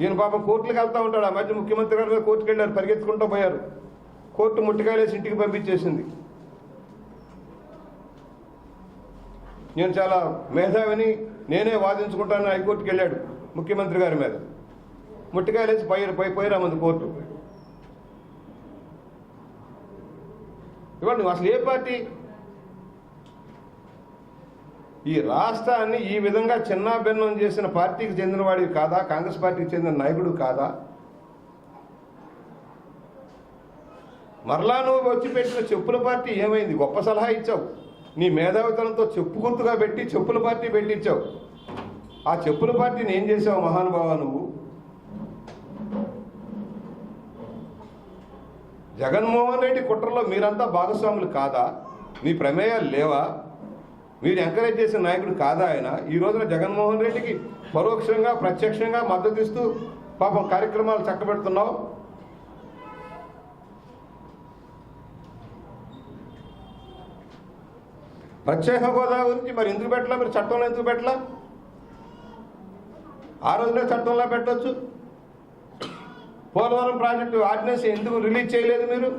ఈయన పాపం కోర్టులకు వెళ్తూ ఉంటాడు. ఆ మధ్య ముఖ్యమంత్రి గారు మీద కోర్టుకు వెళ్ళారు. పరిగెత్తుకుంటూ పోయారు. కోర్టు ముట్టికాయలేసి ఇంటికి పంపించేసింది. నేను చాలా మేధావిని నేనే వాదించుకుంటానని హైకోర్టుకి వెళ్ళాడు ముఖ్యమంత్రి గారి మీద. ముట్టికాయలేసి పోయి పై పోయిరామంది కోర్టు. ఇవాళ నువ్వు అసలు ఏ పార్టీ ఈ రాష్ట్రాన్ని ఈ విధంగా చిన్నాభిన్నం చేసిన పార్టీకి చెందినవాడివి కాదా? కాంగ్రెస్ పార్టీకి చెందిన నాయకుడు కాదా? మరలా నువ్వు వచ్చి పెట్టిన చెప్పుల పార్టీ ఏమైంది? గొప్ప సలహా ఇచ్చావు. నీ మేధావితనంతో చెప్పు గుర్తుగా పెట్టి చెప్పుల పార్టీ పెట్టించావు. ఆ చెప్పుల పార్టీని ఏం చేసావు మహానుభావ నువ్వు? జగన్మోహన్ రెడ్డి కుట్రలో మీరంతా భాగస్వాములు కాదా? మీ ప్రమేయాలు లేవా? మీరు ఎంకరేజ్ చేసిన నాయకుడు కాదా ఆయన? ఈ రోజున జగన్మోహన్ రెడ్డికి పరోక్షంగా ప్రత్యక్షంగా మద్దతు ఇస్తూ పాపం కార్యక్రమాలు చక్కబెడుతున్నావు. ప్రత్యేక హోదా గురించి మరి ఎందుకు పెట్టలా? మీరు చట్టంలో ఎందుకు పెట్టలా? ఆ రోజునే చట్టంలో పెట్టవచ్చు పోలవరం ప్రాజెక్టు ఆర్డినెన్స్ ఎందుకు రిలీజ్ చేయలేదు మీరు?